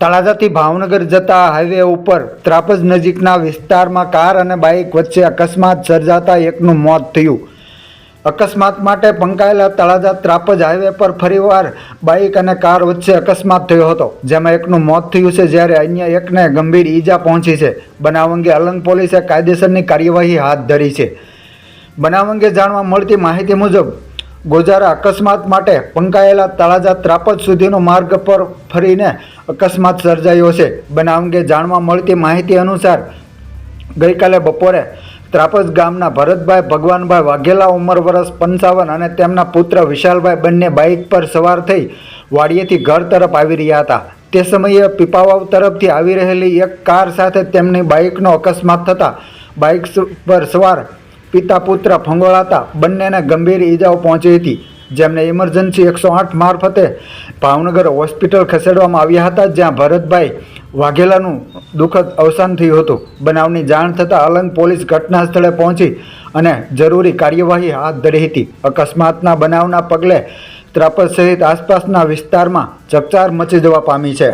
તળાજાથી ભાવનગર જતા હાઈવે ઉપર ત્રાપજ નજીકના વિસ્તારમાં કાર અને બાઇક વચ્ચે અકસ્માત સર્જાતા એકનું મોત થયું. અકસ્માત માટે પંકાયેલા તળાજા ત્રાપજ હાઈવે પર ફરીવાર બાઇક અને કાર વચ્ચે અકસ્માત થયો હતો, જેમાં એકનું મોત થયું છે જ્યારે અન્ય એકને ગંભીર ઈજા પહોંચી છે. બનાવ અંગે અલંગ પોલીસે કાયદેસરની કાર્યવાહી હાથ ધરી છે. બનાવ અંગે જાણવા મળતી માહિતી મુજબ ગોજારા અકસ્માત માટે પંકાયેલા તળાજા ત્રાપજ સુધીનો માર્ગ પર ફરીને અકસ્માત સર્જાયો છે. બનાવ અંગે જાણવા મળતી માહિતી અનુસાર ગઈકાલે બપોરે ત્રાપજ ગામના ભરતભાઈ, ભગવાનભાઈ વાઘેલા, ઉંમર વર્ષ પંચાવન અને તેમના પુત્ર વિશાલભાઈ બંને બાઇક પર સવાર થઈ વાડીએથી ઘર તરફ આવી રહ્યા હતા. તે સમયે પીપાવાવ તરફથી આવી રહેલી એક કાર સાથે તેમની બાઇકનો અકસ્માત થતાં બાઇક પર સવાર પિતા પુત્ર ફંગોળાતા બંનેને ગંભીર ઈજાઓ પહોંચી હતી, જેમને ઇમરજન્સી એકસો આઠ મારફતે ભાવનગર હોસ્પિટલ ખસેડવામાં આવ્યા હતા, જ્યાં ભરતભાઈ વાઘેલાનું દુઃખદ અવસાન થયું હતું. બનાવની જાણ થતાં અલંગ પોલીસ ઘટના સ્થળે પહોંચી અને જરૂરી કાર્યવાહી હાથ ધરી હતી. અકસ્માતના બનાવના પગલે ત્રાપજ સહિત આસપાસના વિસ્તારમાં ચકચાર મચી જવા પામી છે.